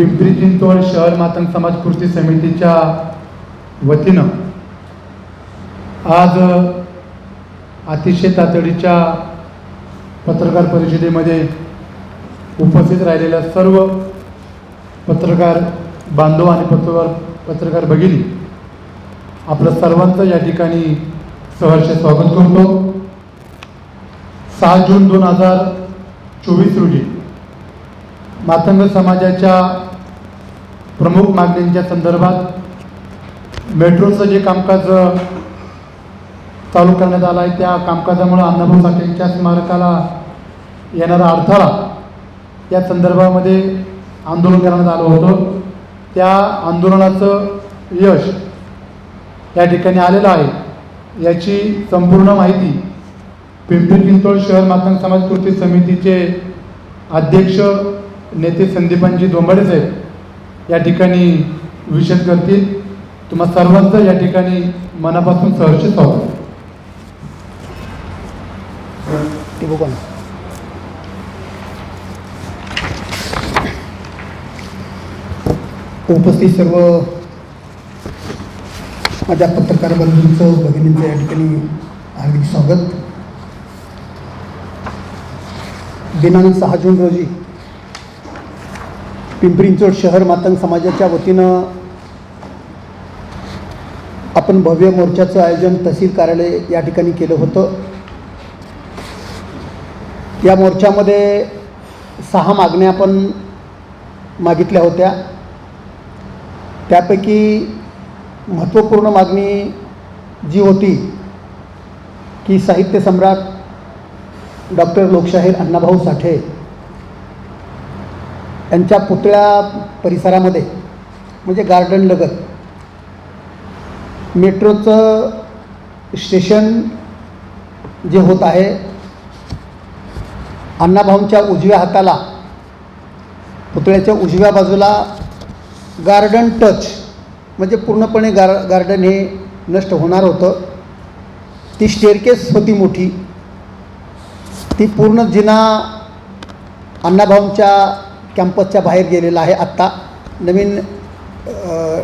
पिंपरी चिंचवड शहर मातंग समाज कृती समितीच्या वतीनं आज अतिशय तातडीच्या पत्रकार परिषदेमध्ये उपस्थित राहिलेल्या सर्व पत्रकार बांधव आणि पत्रकार पत्रकार भगिनी आपलं सर्वांचं या ठिकाणी सहर्ष स्वागत करतो. सहा जून दोन हजार चोवीस रोजी मातंग समाजाच्या प्रमुख मागण्यांच्या संदर्भात मेट्रोचं जे कामकाज चालू करण्यात आलं आहे त्या कामकाजामुळं अण्णाभाऊ साठेंच्या स्मारकाला येणारा अडथळा या संदर्भामध्ये आंदोलन करण्यात आलं होतं. त्या आंदोलनाचं यश या ठिकाणी आलेलं आहे. याची संपूर्ण माहिती पिंपरी चिंचवड शहर मातंग समाज कृती समितीचे अध्यक्ष नेते संदीपांजी धोंबडे साहेब या ठिकाणी विशेष करतील तुम्हा सर्वांचं या ठिकाणी मनापासून सहर्ष स्वागत. ते बघू ना. उपस्थित सर्व माझ्या पत्रकार बंधूंचं भगिनींचं या ठिकाणी हार्दिक स्वागत. दिनांक सहा जून रोजी पिंपरींचोड शहर मातंग समाजाच्या वतीनं आपण भव्य मोर्चाचं आयोजन तहसील कार्यालय या ठिकाणी केलं होतं. या मोर्चामध्ये सहा मागण्या आपण मागितल्या होत्या. त्यापैकी महत्त्वपूर्ण मागणी जी होती की साहित्य सम्राट डॉक्टर लोकशाहीर अण्णाभाऊ साठे त्यांच्या पुतळ्या परिसरामध्ये म्हणजे गार्डन लगत मेट्रोचं स्टेशन जे होत आहे अण्णाभाऊंच्या उजव्या हाताला पुतळ्याच्या उजव्या बाजूला गार्डन टच म्हणजे पूर्णपणे गार गार्डन हे नष्ट होणार होतं. ती स्टेअरकेस होती मोठी. ती पूर्ण जिना अण्णाभाऊंच्या कॅम्पसच्या बाहेर गेलेला आहे. आत्ता नवीन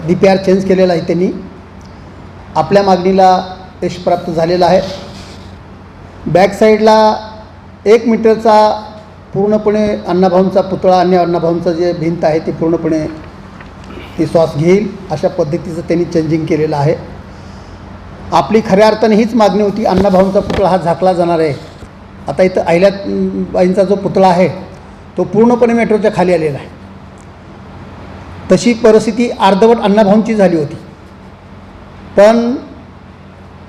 डी पी आर चेंज केलेला आहे त्यांनी. आपल्या मागणीला यश प्राप्त झालेलं आहे. बॅकसाईडला एक मीटरचा पूर्णपणे अण्णाभाऊंचा पुतळा आणि अण्णाभाऊंचा जे भिंत आहे ती पूर्णपणे ती श्वास घेईल अशा पद्धतीचं त्यांनी चेंजिंग केलेलं आहे. आपली खऱ्या अर्थाने हीच मागणी होती अण्णाभाऊंचा पुतळा हा झाकला जाणार आहे. आता इथं अहिल्याबाईंचा जो पुतळा आहे तो पूर्णपणे मेट्रोच्या खाली आलेला आहे. तशी परिस्थिती अर्धवट अण्णाभाऊंची झाली होती. पण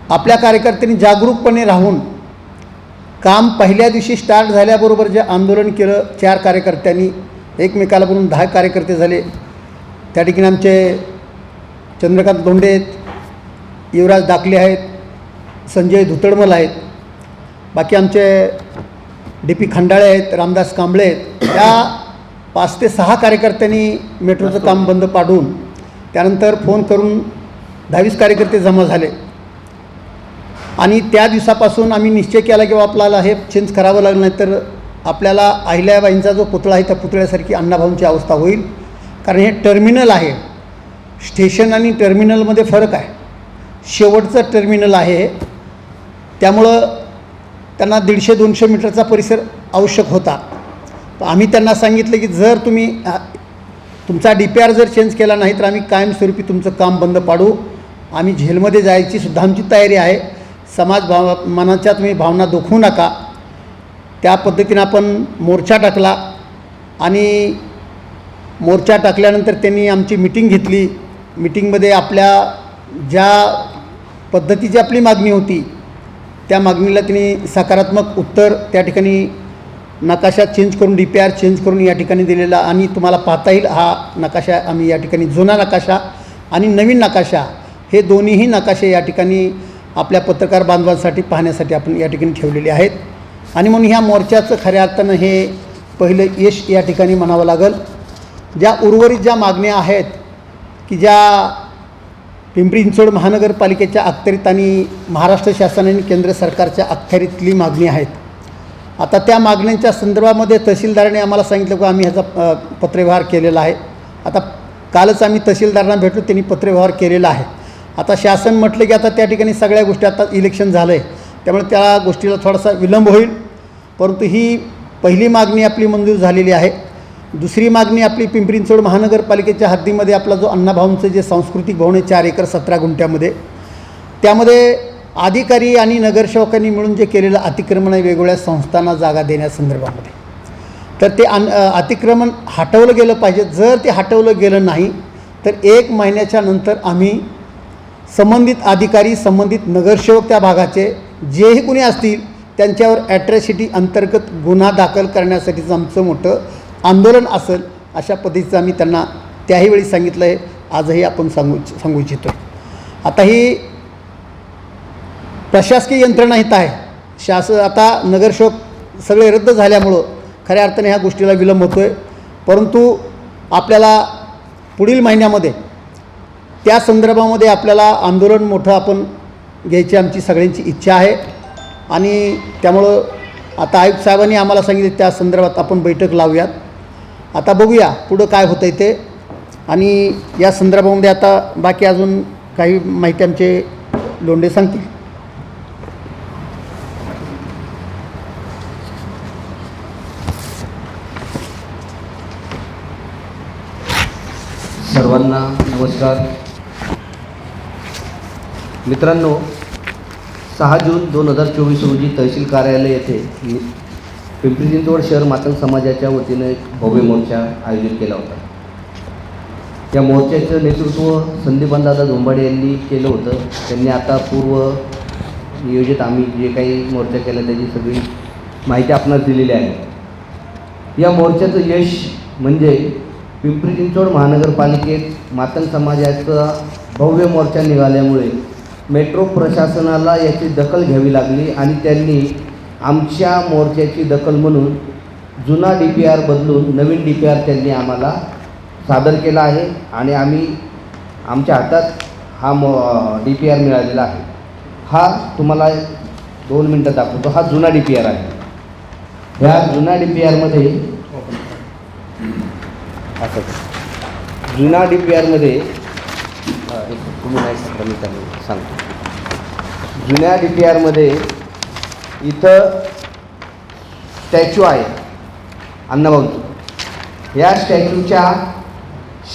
आपल्या कार्यकर्त्यांनी जागरूकपणे राहून काम पहिल्या दिवशी स्टार्ट झाल्याबरोबर जे आंदोलन केलं चार कार्यकर्त्यांनी एकमेकाला बोलून दहा कार्यकर्ते झाले. त्या ठिकाणी आमचे चंद्रकांत धोंडे आहेत युवराज दाखले आहेत संजय धुतडमल आहेत. बाकी आमचे डी पी खंडाळे आहेत रामदास कांबळे आहेत त्या पाच ते सहा कार्यकर्त्यांनी मेट्रोचं काम बंद पाडून त्यानंतर फोन करून दहावीस कार्यकर्ते जमा झाले. आणि त्या दिवसापासून आम्ही निश्चय केला की आपल्याला हे चेंज करावं लागलं नाही तर आपल्याला अहिल्याबाईंचा जो पुतळा आहे त्या पुतळ्यासारखी अण्णाभाऊंची अवस्था होईल. कारण हे टर्मिनल आहे. स्टेशन आणि टर्मिनलमध्ये फरक आहे. शेवटचं टर्मिनल आहे त्यामुळं त्यांना दीडशे दोनशे मीटरचा परिसर आवश्यक होता. आम्ही त्यांना सांगितलं की जर तुम्ही तुमचा डी पी आर जर चेंज केला नाही तर आम्ही कायमस्वरूपी तुमचं काम बंद पाडू. आम्ही झेलमध्ये जायची सुद्धा आमची तयारी आहे. समाज भाव मनाच्या तुम्ही भावना दुखवू नका. त्या पद्धतीनं आपण मोर्चा टाकला आणि मोर्चा टाकल्यानंतर त्यांनी आमची मिटिंग घेतली. मिटिंगमध्ये आपल्या ज्या पद्धतीची आपली मागणी होती त्या मागणीला त्यांनी सकारात्मक उत्तर त्या ठिकाणी नकाशा चेंज करून डी पी आर चेंज करून या ठिकाणी दिलेला आणि तुम्हाला पाहता येईल हा नकाशा आम्ही या ठिकाणी जुना नकाशा आणि नवीन नकाशा हे दोन्हीही नकाशे या ठिकाणी आपल्या पत्रकार बांधवांसाठी पाहण्यासाठी आपण या ठिकाणी ठेवलेले आहेत. आणि म्हणून ह्या मोर्चाचं खऱ्या अर्थानं हे पहिलं यश या ठिकाणी म्हणावं लागेल. ज्या उर्वरित ज्या मागण्या आहेत की ज्या पिंपरी चिंचवड महानगरपालिकेच्या अखत्यारीत आणि महाराष्ट्र शासन आणि केंद्र सरकारच्या अखत्यारीतली मागणी आहेत. आता त्या मागण्यांच्या संदर्भामध्ये तहसीलदाराने आम्हाला सांगितलं की आम्ही ह्याचा पत्रव्यवहार केलेला आहे. आता कालच आम्ही तहसीलदारांना भेटलो त्यांनी पत्रव्यवहार केलेला आहे. आता शासन म्हटलं की आता त्या ठिकाणी सगळ्या गोष्टी आता इलेक्शन झालं आहे त्यामुळे त्या गोष्टीला थोडासा विलंब होईल. परंतु ही पहिली मागणी आपली मंजूर झालेली आहे. दुसरी मागणी आपली पिंपरी चिंचवड महानगरपालिकेच्या हद्दीमध्ये आपला जो अण्णाभाऊंचं जे सांस्कृतिक भवन आहे चार एकर सतरा गुंठ्यामध्ये त्यामध्ये अधिकारी आणि नगरसेवकांनी मिळून जे केलेलं अतिक्रमण आहे वेगवेगळ्या संस्थांना जागा देण्यासंदर्भामध्ये तर ते अन अतिक्रमण हटवलं गेलं पाहिजे. जर ते हटवलं गेलं नाही तर एक महिन्याच्या नंतर आम्ही संबंधित अधिकारी संबंधित नगरसेवक त्या भागाचे जेही कुणी असतील त्यांच्यावर ॲट्रॅसिटी अंतर्गत गुन्हा दाखल करण्यासाठीचं आमचं मोठं आंदोलन असेल अशा पद्धतीचं आम्ही त्यांना त्याही वेळी सांगितलं आहे आजही आपण सांगू सांगू इच्छितो आता ही प्रशासकीय यंत्रणा इथं आहे. शासन आता नगरसेवक सगळे रद्द झाल्यामुळं खऱ्या अर्थाने ह्या गोष्टीला विलंब होतो आहे परंतु आपल्याला पुढील महिन्यामध्ये त्या संदर्भामध्ये आपल्याला आंदोलन मोठं आपण घ्यायची आमची सगळ्यांची इच्छा आहे. आणि त्यामुळं आता आयुक्त साहेबांनी आम्हाला सांगितले त्या संदर्भात आपण बैठक लावूयात. आता बघूया पुढं काय होतं आहे ते. आणि या संदर्भामध्ये आता बाकी अजून काही माहिती आमचे लोंढे सांगतील. सर्वांना नमस्कार. मित्रांनो सहा जून दोन हजार चोवीस रोजी तहसील कार्यालय येथे पिंपरी चिंचवड शहर मातंग समाजाच्या वतीनं एक भव्य मोर्चा आयोजित केला होता. या मोर्चाचं नेतृत्व संदीपानदादा झोंबाडे यांनी केलं होतं. त्यांनी आता पूर्व नियोजित आम्ही जे काही मोर्चा केला त्याची सगळी माहिती आपणास दिलेली आहे. या मोर्चाचं यश म्हणजे पिंपरी चिंचवड महानगरपालिकेत मातंग समाजाचा भव्य मोर्चा निघाल्यामुळे मेट्रो प्रशासनाला याची दखल घ्यावी लागली आणि त्यांनी आमच्या मोर्चाची दखल म्हणून जुना डी पी आर बदलून नवीन डी पी आर त्यांनी आम्हाला सादर केला आहे आणि आम्ही आमच्या हातात हा मो डी पी आर मिळालेला आहे. हा तुम्हाला दोन मिनटं दाखवतो. हा जुना डी पी आर आहे. ह्या जुना डी पी आरमध्ये असं. जुना डी पी आरमध्ये तुम्ही नाही मी त्यांना सांगतो. जुन्या डी पी आरमध्ये इथं स्टॅच्यू आहे अण्णाभाऊंचं या स्टॅच्यूच्या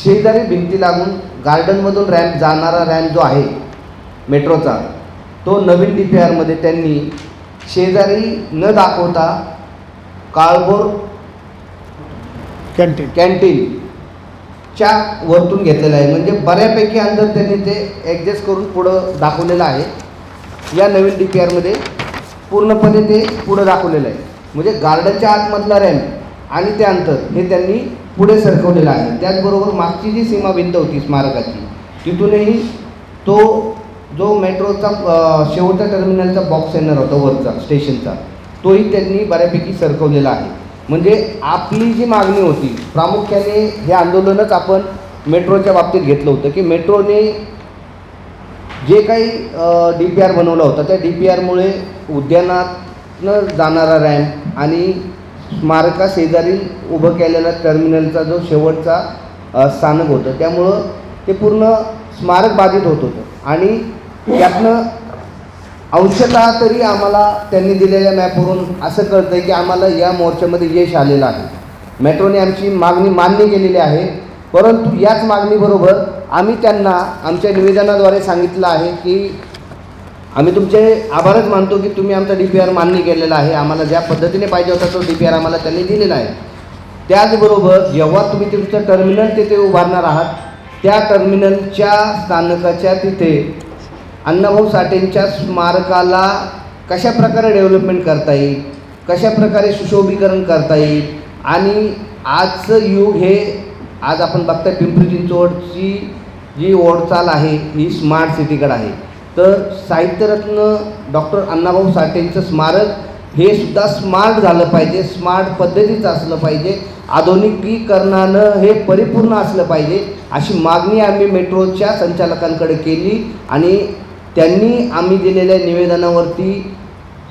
शेजारी भिंती लागून गार्डनमधून रॅम्प जाणारा रॅम्प जो आहे मेट्रोचा तो नवीन डी पी आरमध्ये त्यांनी शेजारी न दाखवता काळभोर कॅन्टीन कॅन्टीनच्या वरतून घेतलेलं आहे. म्हणजे बऱ्यापैकी अंतर त्यांनी ते ॲडजस्ट करून पुढं दाखवलेलं आहे. या नवीन डी पी आरमध्ये पूर्णपणे ते पुढं दाखवलेलं आहे. म्हणजे गार्डनच्या आतमधला रॅम्प आणि ते अंतर हे त्यांनी पुढे सरकवलेलं आहे. त्याचबरोबर मागची जी सीमा होती स्मारकाची तिथूनही तो जो मेट्रोचा शेवटच्या शेवटचा टर्मिनलचा बॉक्स येणार होता वरचा स्टेशनचा तोही त्यांनी बऱ्यापैकी सरकवलेला आहे. म्हणजे आपली जी मागणी होती प्रामुख्याने हे आंदोलनच आपण मेट्रोच्या बाबतीत घेतलं होतं की मेट्रोने जे काही डी पी आर बनवला होता त्या डी पी आरमुळे उद्यानातनं जाणारा रॅम्प आणि स्मारका शेजारी उभं केलेला टर्मिनलचा जो शेवटचा स्थानक होतं त्यामुळं ते पूर्ण स्मारक बाधित होत होतं. आणि त्यातनं अंशतः तरी आम्हाला त्यांनी दिलेल्या मॅपवरून असं कळतं की आम्हाला या मोर्चामध्ये यश आलेलं आहे. मेट्रोने आमची मागणी मान्य केलेली आहे. परंतु याच मागणीबरोबर आम्ही त्यांना आमच्या निवेदनाद्वारे सांगितलं आहे की आम्ही तुमचे आभारच मानतो की तुम्ही आमचा डी पी आर मान्य केलेला आहे. आम्हाला ज्या पद्धतीने पाहिजे होता तो डी पी आर आम्हाला त्यांनी दिलेला आहे. त्याचबरोबर जेव्हा तुम्ही तुमचं टर्मिनल तिथे उभारणार आहात त्या टर्मिनलच्या स्थानकाच्या तिथे अण्णाभाऊ साठेंच्या स्मारकाला कशा प्रकारे डेव्हलपमेंट करता येईल कशा प्रकारे सुशोभीकरण करता येईल आणि आजचं युग हे आज आपण बघता पिंपरी चिंचवडची जी ओढचाल आहे ही स्मार्ट सिटीकडे आहे. तर साहित्यरत्न डॉक्टर अण्णाभाऊ साठेंचं स्मारक हे सुद्धा स्मार्ट झालं पाहिजे स्मार्ट पद्धतीचं असलं पाहिजे आधुनिकीकरणानं हे परिपूर्ण असलं पाहिजे अशी मागणी आम्ही मेट्रोच्या संचालकांकडे केली आणि त्यांनी आम्ही दिलेल्या निवेदनावरती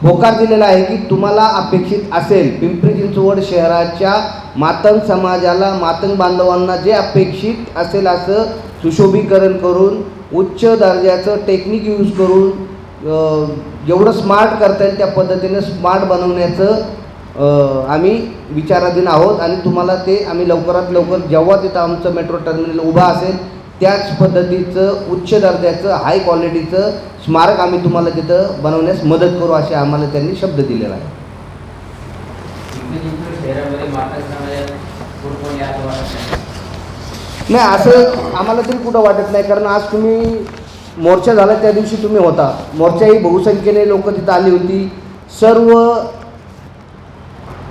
होकार दिलेला आहे की तुम्हाला अपेक्षित असेल पिंपरी चिंचवड शहराच्या मातंग समाजाला मातंग बांधवांना जे अपेक्षित असेल असं सुशोभीकरण करून उच्च दर्जाचं टेक्निक यूज करून जेवढं स्मार्ट करता येईल त्या पद्धतीने स्मार्ट बनवण्याचं आम्ही विचाराधीन आहोत आणि तुम्हाला ते आम्ही लवकरात लवकर जेव्हा तिथं आमचं मेट्रो टर्मिनल उभा असेल त्याच पद्धतीचं उच्च दर्जाचं हाय क्वालिटीचं स्मारक आम्ही तुम्हाला तिथं बनवण्यास मदत करू असे आम्हाला त्यांनी शब्द दिलेला आहे पिंपरी चिंचवड शहरामध्ये माता समाजात कोण कोण या असं वाटत नाही नाही असं आम्हाला तरी कुठं वाटत नाही कारण आज तुम्ही मोर्चा झाला त्या दिवशी तुम्ही होता. मोर्चाही बहुसंख्येने लोक तिथं आली होती. सर्व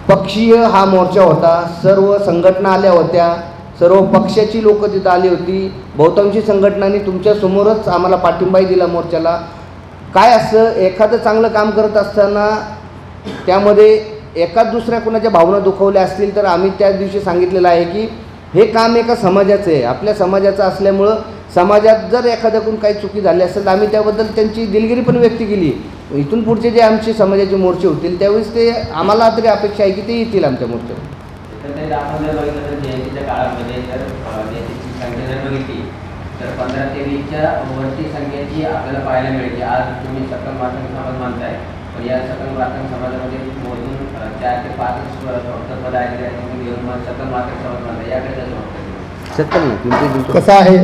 पक्षीय हा मोर्चा होता. सर्व संघटना आल्या होत्या. सर्व पक्षाची लोक तिथं आली होती. बहुतांशी संघटनांनी तुमच्यासमोरच आम्हाला पाठिंबाही दिला मोर्चाला. काय असं एखादं चांगलं काम करत असताना त्यामध्ये एकाच दुसऱ्या कुणाच्या भावना दुखवल्या असतील तर आम्ही त्या दिवशी सांगितलेलं आहे की हे काम एका समाजाचं आहे. आपल्या समाजाचं असल्यामुळं समाजात जर एखाद्याकडून काही चुकी झाली असेल तर आम्ही त्याबद्दल त्यांची दिलगिरी पण व्यक्त केली. इथून पुढचे जे आमचे समाजाचे मोर्चे होतील त्यावेळेस ते आम्हाला तरी अपेक्षा आहे की ते येतील आमच्या मोर्चावर तर पंधरा ते वीसच्या वरती संख्येची आपल्याला पाहायला मिळते. आज तुम्ही सकल मातंग मानताय या सकल समाजामध्ये मोजून चार ते पाच फक्त पदाधिकारी आहेत, घेऊन मग सकल याकडे कसं पिंपरी आहे?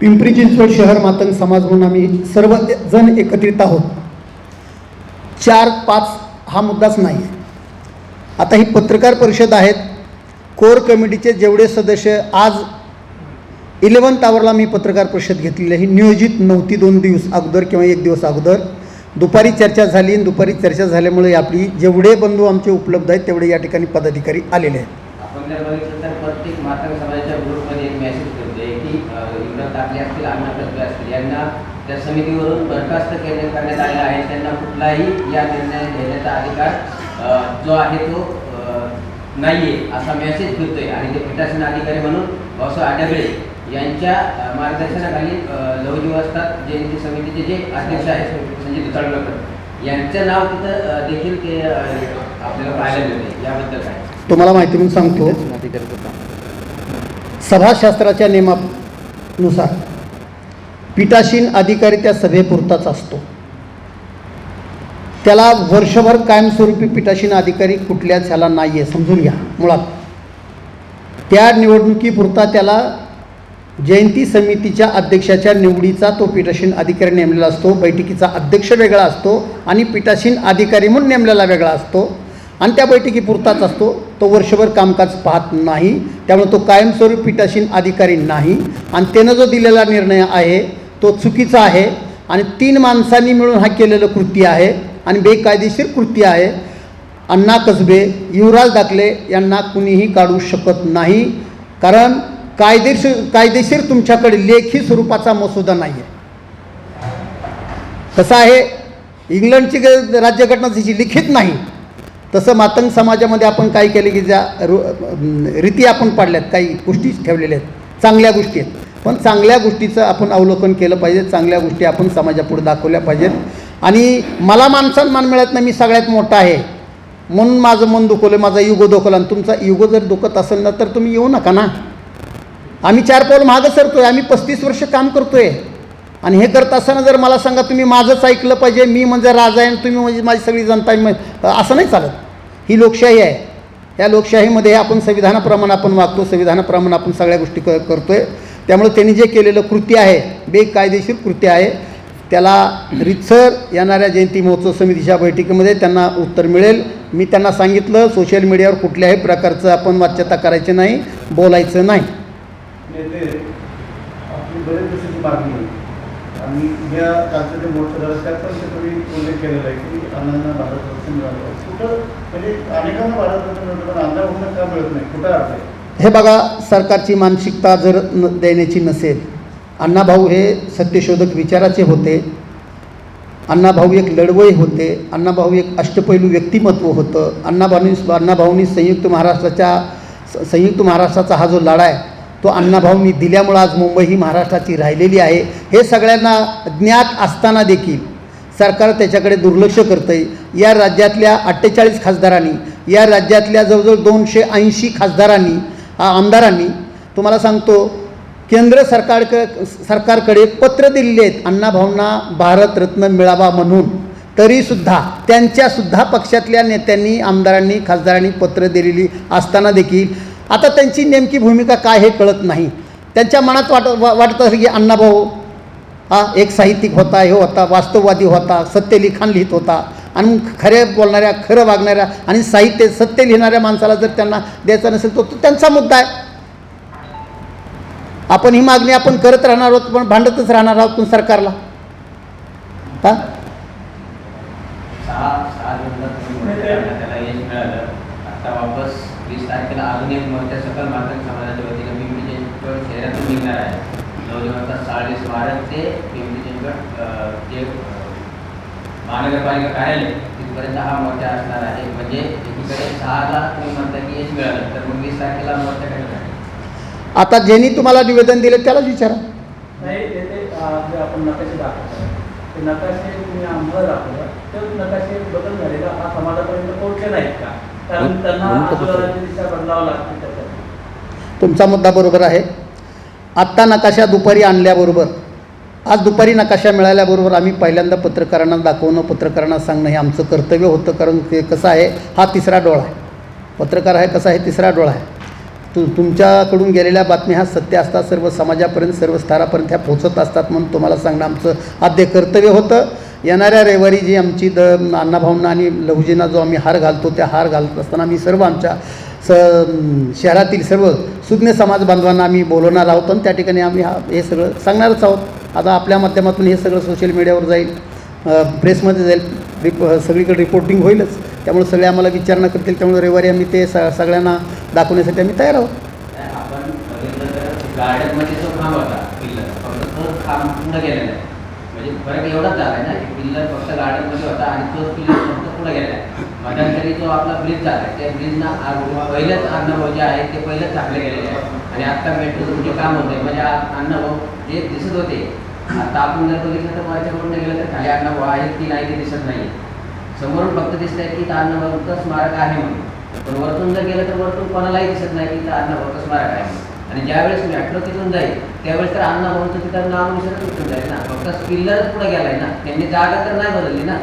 पिंपरी चिंचवड शहर मातंग समाज म्हणून आम्ही सर्व जण एकत्रित आहोत. चार पाच हा मुद्दाच नाही आहे आता ही पत्रकार परिषद आहेत. कोर कमिटीचे जेवढे सदस्य आज इलेवन्थ आवरला मी पत्रकार परिषद घेतलेली आहे. ही नियोजित नव्हती दोन दिवस अगोदर किंवा एक दिवस अगोदर. दुपारी चर्चा झाली आणि दुपारी चर्चा झाल्यामुळे आपली जेवढे बंधू आमचे उपलब्ध आहेत तेवढे या ठिकाणी पदाधिकारी आलेले आहेत. आपण प्रत्येक समाजाच्या एक असतील असतील यांना त्या समितीवरून बरखास्त करण्यात आलेला आहे. त्यांना कुठलाही या निर्णय घेण्याचा अधिकार जो आहे तो नाही आहे असा मेसेज फिरतोय आणि ते पीठासीन अधिकारी म्हणून भाऊसाहेब आढळले. यांच्या मार्गदर्शनाखाली अ, लवजी जयंती समितीचे जे अध्यक्ष आहेत संजय दुताळकर यांचं नाव तिथं देखील ते आपल्याला पाहायला मिळते. याबद्दल काय? तुम्हाला माहिती म्हणून सांगतो. सभाशास्त्राच्या नियमानुसार पीठासीन अधिकारी त्या सभेपुरताच असतो. त्याला वर्षभर कायमस्वरूपी पीठासीन अधिकारी कुठल्याच ह्याला नाही आहे समजून घ्या. मुळात त्या निवडणुकीपुरता त्याला जयंती समितीच्या अध्यक्षाच्या निवडीचा तो पीठासीन अधिकारी नेमलेला असतो. बैठकीचा अध्यक्ष वेगळा असतो आणि पीठासीन अधिकारी म्हणून नेमलेला वेगळा असतो. आणि त्या बैठकीपुरताच असतो. तो वर्षभर कामकाज पाहत नाही. त्यामुळे तो कायमस्वरूपी पीठासीन अधिकारी नाही. आणि त्यानं जो दिलेला निर्णय आहे तो चुकीचा आहे. आणि तीन माणसांनी मिळून हा केलेलं कृती आहे. आणि बेकायदेशीर कृती आहे. अण्णा कसबे युवराज दाखले यांना कुणीही काढू शकत नाही. कारण कायदेशीर कायदेशीर तुमच्याकडे लेखी स्वरूपाचा मसुदा नाही आहे कसं आहे इंग्लंडची ग- राज्यघटना जशी लिखित नाही तसं मातंग समाजामध्ये आपण काय केले की ज्या रीती आपण पाडल्यात काही गोष्टी ठेवलेल्या आहेत चांगल्या गोष्टी आहेत. पण चांगल्या गोष्टीचं आपण अवलोकन केलं पाहिजे चांगल्या गोष्टी आपण समाजापुढे दाखवल्या पाहिजेत. आणि मला माणसान मान मिळत नाही मी सगळ्यात मोठा आहे. म्हणून माझं मन दुखवलं माझा युगो दुखवला. आणि तुमचा युगो जर दुखत असेल ना तर तुम्ही येऊ नका ना. आम्ही चार पाऊल मागं सरतोय आम्ही पस्तीस वर्ष काम करतोय. आणि हे करत असताना जर मला सांगा तुम्ही माझंच ऐकलं पाहिजे मी म्हणजे राजा आहे आणि तुम्ही म्हणजे माझी सगळी जनता आहे, असं नाही चालत. ही लोकशाही आहे. या लोकशाहीमध्ये आपण संविधानाप्रमाणे आपण वागतो संविधानाप्रमाणे आपण सगळ्या गोष्टी क करतोय. त्यामुळे त्यांनी जे केलेलं कृत्य आहे बेकायदेशीर कृत्य आहे त्याला रितसर येणाऱ्या जयंती महोत्सव समितीच्या बैठकीमध्ये त्यांना उत्तर मिळेल. मी त्यांना सांगितलं सोशल मीडियावर कुठल्याही प्रकारचं आपण वाच्यता करायची नाही बोलायचं नाही. नेते आपली बरेच दिवसाची मागणी आहे. आणि या राज्याचे मोठं झालं त्यात पण ते तुम्ही उल्लेख केलेला आहे की अण्णांना भारतरत्न मिळालं. कुठं म्हणजे अनेकांना भारतरत्न मिळतं पण अण्णा का मिळत नाही? कुठं अर्थ आहे? हे बघा सरकारची मानसिकता जर न देण्याची नसेल अण्णाभाऊ हे सत्यशोधक विचाराचे होते. अण्णाभाऊ एक लढवई होते. अण्णाभाऊ एक अष्टपैलू व्यक्तिमत्व होतं. अण्णाभाऊनी अण्णाभाऊनी संयुक्त महाराष्ट्राच्या संयुक्त महाराष्ट्राचा हा जो लढा आहे तो अण्णाभाऊंनी दिल्यामुळं आज मुंबई ही महाराष्ट्राची राहिलेली आहे. हे सगळ्यांना ज्ञात असताना देखील सरकार त्याच्याकडे दुर्लक्ष करतं आहे या राज्यातल्या अठ्ठेचाळीस खासदारांनी या राज्यातल्या जवळजवळ दोनशे ऐंशी खासदारांनी आमदारांनी तुम्हाला सांगतो केंद्र सरकारक सरकारकडे पत्र दिलेले आहेत अण्णाभाऊंना भारतरत्न मिळावा म्हणून. तरीसुद्धा त्यांच्यासुद्धा पक्षातल्या नेत्यांनी आमदारांनी खासदारांनी पत्र दिलेली असताना देखील आता त्यांची नेमकी भूमिका काय हे कळत नाही. त्यांच्या मनात वाट वाटत असेल की अण्णाभाऊ हा एक साहित्यिक होता हे होता वास्तववादी होता सत्य लिखाण लिहित होता. आणि खरे बोलणाऱ्या खरं वागणाऱ्या आणि साहित्य सत्य लिहिणाऱ्या माणसाला जर त्यांना द्यायचा नसेल तर तो त्यांचा मुद्दा आहे. आपण ही मागणी आपण करत राहणार आहोत पण भांडतच राहणार आहोत पण सरकारला? हा? वापस वीस तारखेला अजून एक मोर्चा सकल मातक समाजाच्या वतीनं पिंपरी चिंचवड शहरातून निघणार आहे. नवजीवनता साळे स्मारक ते पिंपरी चिंचवड अं, महानगरपालिका कार्यालय तिथपर्यंत हा मोर्चा असणार आहे. म्हणजे एकीकडे सहाला तुम्ही म्हणता की यश मिळालं तर मग वीस तारखेला मोर्चा करणार आहे आता ज्यांनी तुम्हाला निवेदन दिलं त्यालाच विचारा. नाही ते ते जे आपण नकाशे दाखवतो ते नकाशे तुम्ही आम्हाला दाखवला. ते नकाशे बदल झालेला हा समाजापर्यंत पोहोचले नाहीत का? तुमचा मुद्दा बरोबर आहे. आत्ता नकाशा दुपारी आणल्याबरोबर आज दुपारी नकाशा मिळाल्याबरोबर आम्ही पहिल्यांदा पत्रकारांना दाखवणं पत्रकारांना सांगणं हे आमचं कर्तव्य होतं कारण ते कसं आहे हा तिसरा डोळा आहे. पत्रकार आहे कसा आहे तिसरा डोळा आहे. तु तुमच्याकडून गेलेल्या बातम्या ह्या सत्य असतात सर्व समाजापर्यंत सर्व स्तरापर्यंत ह्या पोचत असतात म्हणून तुम्हाला सांगणं आमचं आद्य कर्तव्य होतं. येणाऱ्या रविवारी जी आमची द अण्णाभाऊंना आणि लहुजींना जो आम्ही हार घालतो त्या हार घालत असताना आम्ही सर्व आमच्या स शहरातील सर्व सुज्ञ समाज बांधवांना आम्ही बोलवणार आहोत आणि त्या ठिकाणी आम्ही हा हे सगळं सांगणारच आहोत. आता आपल्या माध्यमातून हे सगळं सोशल मीडियावर जाईल प्रेसमध्ये जाईल रिप सगळीकडे रिपोर्टिंग होईलच. त्यामुळे सगळे आम्हाला विचारणा करतील त्यामुळे रविवारी आम्ही ते स सगळ्यांना दाखवण्यासाठी आम्ही तयार आहोत. गार्डनमध्ये जो खांब होता पूर्ण आहे. म्हणजे फरक एवढाच झाला आहे ना की पिल्लर फक्त गार्डनमध्ये होता आणि तोच पिल्लर फक्त पुढे गेला मध्यंतरी जो आपला ब्रिज झाला आहे त्या ब्रिजना पहिलेच अण्णाभाऊ जे आहे ते पहिलेच टाकले गेलेले आहे आणि आत्ता मेट्रो तुमचे काम होते म्हणजे आ- अण्णाभाऊ जे दिसत होते आता आपण जर बघितलं तर माझ्याकडून गेलं तर खाली अण्णाभाऊ आहेत की नाही ते दिसत नाही समोरून फक्त दिसत आहे की इथं अण्णाभाऊचं स्मारक आहे म्हणून. पण वरतून जर गेलं तर वरतून कोणालाही दिसत नाही की इथं अण्णाभाऊचं स्मारक आहे म्हणून. आणि ज्यावेळेस मेट्रो तिथून जाईल त्यावेळेस तर अण्णाभाऊचं तिथं नाव निसर्ग तिथून जाईल ना. फक्त पिल्लरच पुढे गेलाय ना. त्यांनी जागा तर नाही बदलली ना.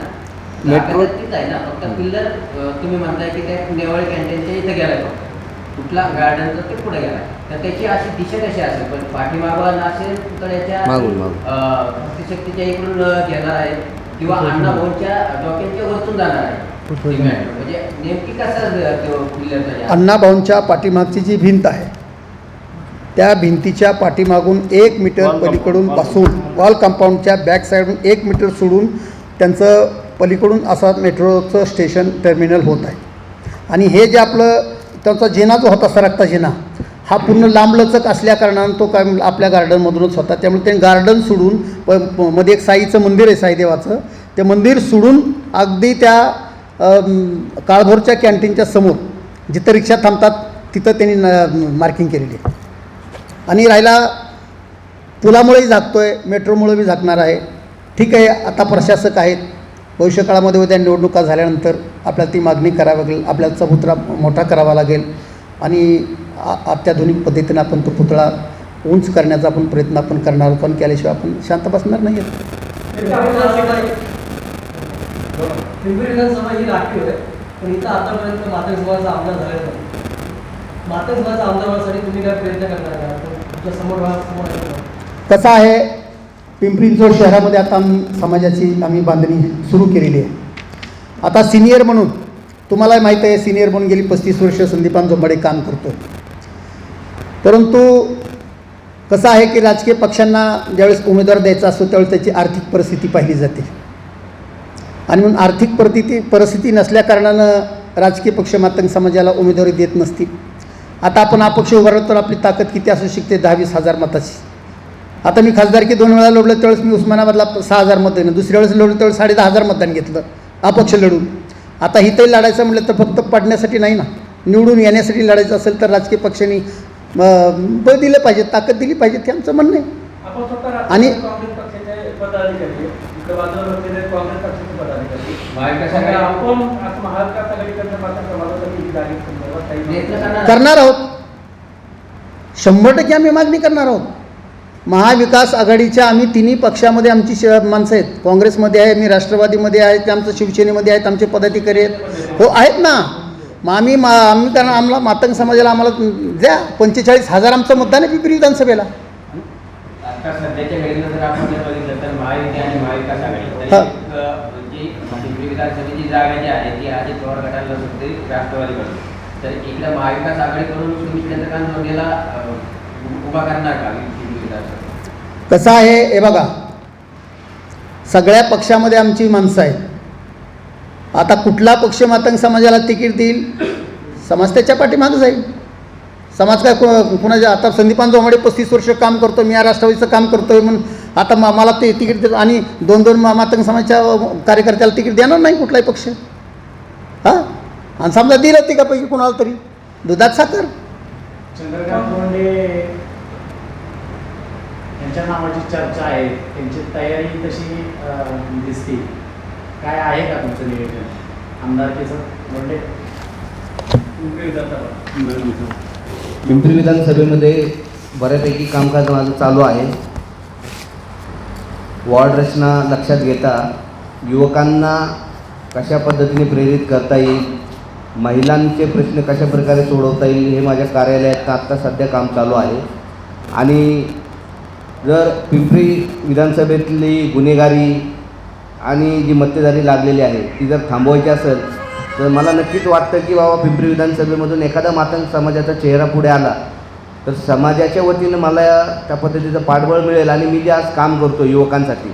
मेट्रो तीच आहे ना. फक्त पिल्लर तुम्ही म्हणताय की त्या नेवळ कॅन्टीनच्या इथं गेलाय फक्त. कुठला गार्डनचं ते पुढे गेलाय. तर त्याची अशी दिशा कशी असेल? पण पाठीमागं नसेल तर याच्या मागून, मागून. अं, भक्तिशक्तीच्या इकडून घेणार आहे. किंवा अण्णाभाऊच्या डोक्यांच्या वरतून जाणार आहे. म्हणजे नेमकी कसं तो पिल्लरचा अण्णाभाऊंच्या पाठीमागची जी भिंत आहे त्या भिंतीच्या पाठीमागून एक मीटर पलीकडून पासून वॉल कंपाऊंडच्या बॅक साईडून एक मीटर सोडून त्यांचं पलीकडून असा मेट्रोचं स्टेशन टर्मिनल होत आहे. आणि हे जे आपलं त्यांचा जिना जो होता सरकता जिना हा पूर्ण लांबलचक असल्याकारणानं तो काय आपल्या गार्डनमधूनच होता. त्यामुळे ते गार्डन सोडून प मध्ये एक साईचं मंदिर आहे साईदेवाचं. ते मंदिर सोडून अगदी त्या काळभोरच्या कॅन्टीनच्या समोर जिथं रिक्षा थांबतात तिथं त्यांनी न मार्किंग केलेली आहे. आणि राहिला पुलामुळेही आहे मेट्रोमुळे बी झाकणार आहे. ठीक आहे आता प्रशासक आहेत. भविष्यकाळामध्ये उद्या निवडणुका झाल्यानंतर आपल्याला ती मागणी करावी लागेल आपल्याला चबुतरा मोठा करावा लागेल. आणि आ- अत्याधुनिक पद्धतीनं आपण तो पुतळा उंच करण्याचा आपण प्रयत्न आपण करणार पण केल्याशिवाय आपण शांत बसणार नाही आहे आमदार आमदार तुम्ही काय प्रयत्न करणार कसं आहे पिंपरी चिंचवड शहरामध्ये आता आम्ही समाजाची आम्ही बांधणी सुरू केलेली आहे. आता सिनियर म्हणून तुम्हाला माहीत आहे सिनियर म्हणून गेली पस्तीस वर्ष संदीपान जोंबाडे काम करतो परंतु कसं आहे की राजकीय पक्षांना ज्यावेळेस उमेदवार द्यायचा असतो त्यावेळेस त्याची आर्थिक परिस्थिती पाहिली जाते. आणि म्हणून आर्थिक परिस्थिती परिस्थिती नसल्याकारणानं राजकीय पक्ष मातंग समाजाला उमेदवारी देत नसतील. आता आपण अपक्ष उभारलो तर आपली ताकद किती असू शकते? दहा वीस हजार मताची. आता मी खासदारकी दोन वेळा लढलं त्यावेळेस मी उस्मानाबादला सहा हजार मत दिलं दुसऱ्या वेळेस लढलं त्यावेळेस साडे दहा हजार मतदान घेतलं अपक्ष लढून. आता इथंही लढायचं म्हटलं तर फक्त पडण्यासाठी नाही ना. निवडून येण्यासाठी लढायचं असेल तर राजकीय पक्षांनी बळ दिलं पाहिजे ताकद दिली पाहिजे ते आमचं म्हणणं आहे. आणि- राष्ट्रवादी करणार आहोत. शंभर टक्के आम्ही मागणी करणार आहोत. महाविकास आघाडीच्या आम्ही तिन्ही पक्षामध्ये आमची श माणसं आहेत. काँग्रेसमध्ये आहे मी राष्ट्रवादीमध्ये आहे ते आमचं शिवसेनेमध्ये आहेत आमचे पदाधिकारी आहेत. हो आहेत ना. मग आम्ही मा आम्ही कारण आम्हाला मातंग समाजाला आम्हाला द्या. पंचेचाळीस हजार आमचं मतदान आहे पिंपरी विधानसभेला. हा. विधानसभेची जागा जी आहे ती पवार गटाला नसून तर इकडे महाविकास आघाडीकडून तुम्ही चंद्रकांत जोडेला उभा करणार का कसं आहे हे बघा. सगळ्या पक्षामध्ये आमची माणसं आहेत. आता कुठला पक्ष मातंग समाजाला तिकीट देईल? समाज त्याच्या पाठीमागं जाईल समाज काय कुणाच्या आता संदीपान जोमाडे पस्तीस वर्ष काम करतो मी या राष्ट्रवादीचं काम करतोय म्हणून आता म- मला ते तिकीट देत आणि दोन दोन मा- मातंग समाजाच्या कार्यकर्त्याला तिकीट देणार नाही कुठलाही पक्ष. हां? आणि समजा दिलं तिघापैकी कुणाला तरी. दुधात साखर? चंद्रकांत मुंडे यांच्या नावाची चर्चा आहे. त्यांची तयारी तशी दिसते. काय आहे का तुमचं नियोजन आमदारकीचं मुंडे? पिंपरी विधानसभा. पिंपरी विधानसभेमध्ये बऱ्यापैकी कामकाज माझं चालू आहे. वॉर्ड रचना लक्षात घेता युवकांना कशा पद्धतीने प्रेरित करता येईल? महिलांचे प्रश्न कशा प्रकारे सोडवता येईल हे माझ्या कार्यालयात आत्ता सध्या काम चालू आहे. आणि जर पिंपरी विधानसभेतली गुन्हेगारी आणि जी मक्तेदारी लागलेली आहे ती जर थांबवायची असेल तर मला नक्कीच वाटतं की बाबा पिंपरी विधानसभेमधून एखादा मातंग समाजाचा चेहरा पुढे आला तर समाजाच्या वतीनं मला त्या पद्धतीचं पाठबळ मिळेल आणि मी जे आज काम करतो युवकांसाठी.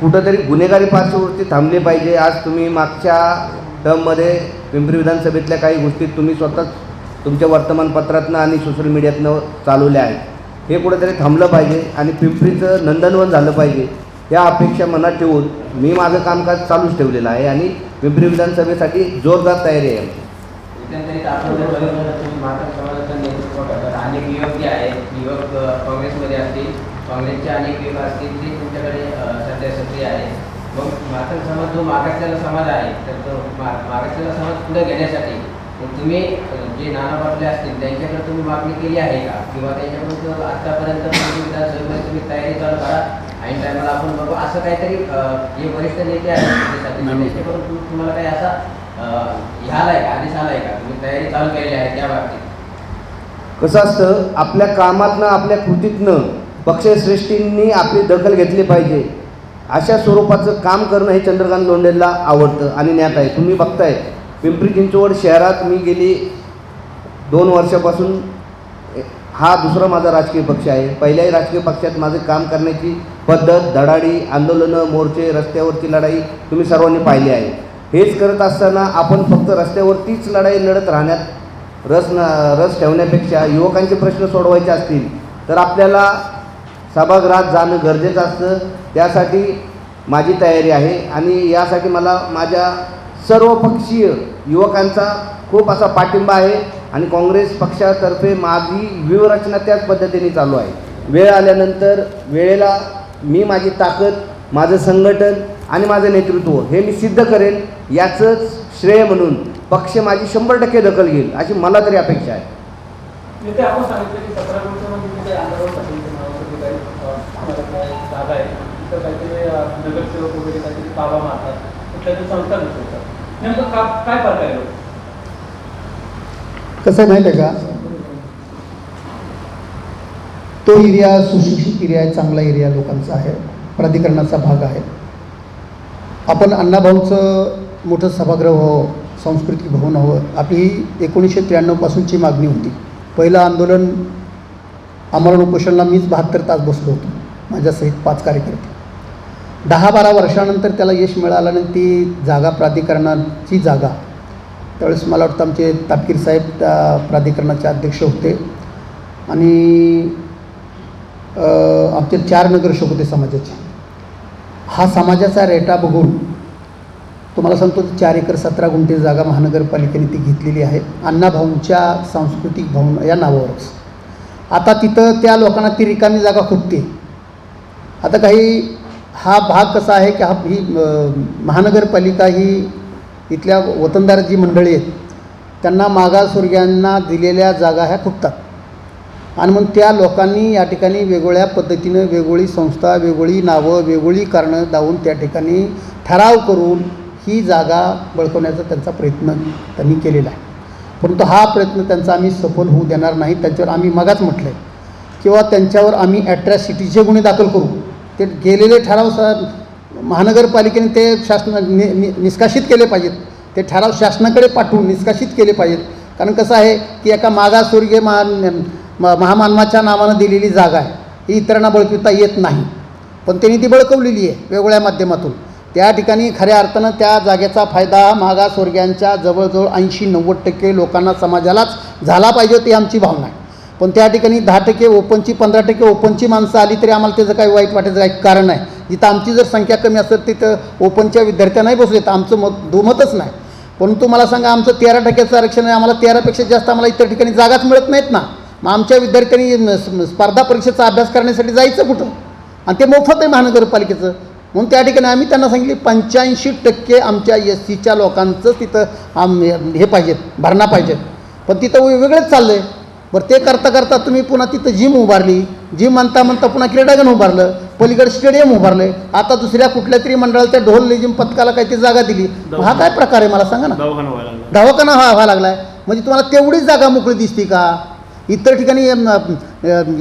कुठंतरी गुन्हेगारी पार्श्ववृत्ती थांबली पाहिजे. आज तुम्ही मागच्या टर्ममध्ये पिंपरी विधानसभेतल्या काही गोष्टी तुम्ही स्वतःच तुमच्या वर्तमानपत्रातनं आणि सोशल मीडियातनं चालवल्या आहेत. हे कुठेतरी थांबलं पाहिजे आणि पिंपरीचं नंदनवन झालं पाहिजे या अपेक्षा मनात ठेवून मी माझं कामकाज चालूच ठेवलेलं आहे आणि पिंपरी विधानसभेसाठी जोरदार तयारी आहे. आमची. अनेक युवक जे आहेत युवक काँग्रेसमध्ये असतील काँग्रेसचे अनेक युवक असतील ते तुमच्याकडे सध्या सक्रिय आहेत. मग मातंग समाज जो मागासलेला समाज आहे तर तो मागासलेला समाज पुढे घेण्यासाठी तुम्ही जे नाना पाटले असतील त्यांच्याकडे तुम्ही मागणी केली आहे का? किंवा त्यांच्याकडून आतापर्यंत तुम्ही विधानसभेमध्ये तुम्ही तयारी चालू करा ऐन टायमाला आपण बघू असं काहीतरी जे वरिष्ठ नेते आहेत त्यांच्याकडून तुम- तुम्हाला काही असा अ, ह्या आलाय का आदेश आलाय का? तुम्ही तयारी चालू केलेली आहे त्या बाबतीत. कसं असतं आपल्या कामातनं आपल्या कृतीतनं पक्षश्रेष्ठींनी आपली दखल घेतली पाहिजे. अशा स्वरूपाचं काम करणं हे चंद्रकांत लोंढेला आवडतं आणि ज्ञात आहे. तुम्ही बघताय पिंपरी चिंचवड शहरात मी गेली दोन वर्षापासून हा दुसरा माझा राजकीय पक्ष आहे. पहिल्याही राजकीय पक्षात माझे काम करण्याची पद्धत धडाडी आंदोलनं मोर्चे रस्त्यावरची लढाई तुम्ही सर्वांनी पाहिली आहे. हेच करत असताना आपण फक्त रस्त्यावरतीच लढाई लढत राहण्यात रस न रस ठेवण्यापेक्षा युवकांचे प्रश्न सोडवायचे असतील तर आपल्याला सभागृहात जाणं गरजेचं असतं. त्यासाठी माझी तयारी आहे आणि यासाठी मला माझ्या सर्वपक्षीय युवकांचा खूप असा पाठिंबा आहे आणि काँग्रेस पक्षातर्फे माझी व्यूहरचना त्याच पद्धतीने चालू आहे. वेळ आल्यानंतर वेळेला मी माझी ताकद माझं संघटन आणि माझं नेतृत्व हे मी सिद्ध करेन. याचंच श्रेय म्हणून पक्ष माझी शंभर टक्के दखल घेईल अशी मला तरी अपेक्षा आहे. नगरसेवक वगैरे काहीतरी ताबा मारतात कुठल्या तरी संस्था नसतात नेमकं का काय फरक आहे कसं आहे माहिती आहे का? तो एरिया सुशिक्षित एरिया आहे चांगला एरिया लोकांचा आहे प्राधिकरणाचा भाग आहे. आपण अण्णाभाऊचं मोठं सभागृह व्हावं सांस्कृतिक भवन हवं आपली ही एकोणीसशे त्र्याण्णवपासूनची मागणी होती. पहिलं आंदोलन आमरण उपोषणला मीच बहात्तर तास बसलो होतो. माझ्यासहित पाच कार्यकर्ते. दहा बारा वर्षानंतर त्याला यश मिळालं आणि ती जागा प्राधिकरणाची जागा. त्यावेळेस मला वाटतं आमचे तापकीर साहेब त्या प्राधिकरणाचे अध्यक्ष होते. आणि आमचे चार नगरसेवक होते समाजाचे. हा समाजाचा रेटा बघून तुम्हाला सांगतो चार एकर सतरा गुंठे जागा महानगरपालिकेने ती घेतलेली आहे. अण्णाभाऊंच्या सांस्कृतिक भवन या नावावरच. आता तिथं त्या लोकांना ती रिकामी जागा खुटते आता काही हा भाग कसा आहे की हा ही महानगरपालिका ही इथल्या वतनदार जी मंडळी आहेत त्यांना मागासवर्गीयांना दिलेल्या जागा ह्या खुपतात आणि मग त्या लोकांनी या ठिकाणी वेगवेगळ्या पद्धतीनं वेगवेगळी संस्था वेगवेगळी नावं वेगवेगळी कारणं लावून त्या ठिकाणी ठराव करून ही जागा बळकवण्याचा त्यांचा प्रयत्न त्यांनी केलेला आहे. परंतु हा प्रयत्न त्यांचा आम्ही सफल होऊ देणार नाही त्यांच्यावर आम्ही मगाच म्हटलं आहे किंवा त्यांच्यावर आम्ही ॲट्रॅसिटीचे गुन्हे दाखल करू ते गेलेले ठराव स महानगरपालिकेने ते शासन नि नि निष्कासित केले पाहिजेत. ते ठराव शासनाकडे पाठवून निष्कासित केले पाहिजेत. कारण कसं आहे की एका मागासवर्गीय महा म- महामानवाच्या नावानं दिलेली जागा आहे. ही इतरांना बळकविता येत नाही. पण त्यांनी ती बळकवलेली आहे वेगवेगळ्या माध्यमातून. त्या ठिकाणी खऱ्या अर्थानं त्या जागेचा फायदा मागासवर्गीयांच्या जवळजवळ ऐंशी नव्वद टक्के लोकांना समाजालाच झाला पाहिजे ती आमची भावना आहे. पण त्या ठिकाणी दहा टक्के ओपनची पंधरा टक्के ओपनची माणसं आली तरी आम्हाला त्याचं काही वाईट वाटायचं काही कारण आहे जिथं आमची जर संख्या कमी असेल तिथं ओपनच्या विद्यार्थ्यांनाही बसू देत आमचं मत दुमतच नाही. परंतु मला सांगा आमचं तेरा टक्क्याचं आरक्षण आहे आम्हाला तेरापेक्षा जास्त आम्हाला इतर ठिकाणी जागाच मिळत नाहीत ना? मग आमच्या विद्यार्थ्यांनी स्पर्धा परीक्षेचा अभ्यास करण्यासाठी जायचं कुठं? आणि ते मोफत आहे महानगरपालिकेचं. म्हणून त्या ठिकाणी आम्ही त्यांना सांगितले पंच्याऐंशी टक्के आमच्या एस सीच्या लोकांचं तिथं आम हे पाहिजेत भरणा पाहिजेत. पण तिथं वेगळंच चाललं आहे बरं ते करता करता तुम्ही पुन्हा तिथं जिम उभारली. जिम म्हणता म्हणता पुन्हा क्रीडागण उभारलं. पलीकडे स्टेडियम उभारलं. आता दुसऱ्या कुठल्या तरी मंडळाला त्या ढोल लेझिम पथकाला काहीतरी जागा दिली. हा काय प्रकार आहे मला सांगा ना. दवाखाना हा व्हायला लागलाय. म्हणजे तुम्हाला तेवढीच जागा मोकळी दिसते का? इतर ठिकाणी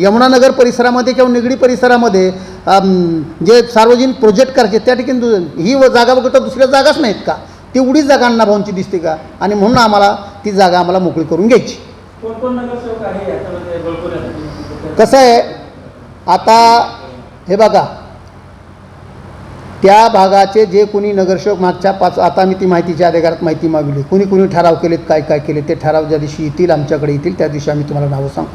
यमुनानगर परिसरामध्ये किंवा निगडी परिसरामध्ये जे सार्वजनिक प्रोजेक्ट करायचे त्या ठिकाणी ही जागा बघता दुसऱ्या जागाच नाहीत का? तेवढीच जागा अण्णाभाऊंची दिसते का? आणि म्हणून आम्हाला ती जागा आम्हाला मोकळी करून घ्यायची. कसं आहे आता हे बघा. त्या भागाचे जे कोणी नगरसेवक मागच्या पाच आता मी ती माहितीच्या अधिकारात माहिती मागवली कुणी कुणी ठराव केलेत काय काय केले ते ठराव ज्या दिवशी येतील आमच्याकडे येतील त्या दिवशी आम्ही तुम्हाला नावं सांगू.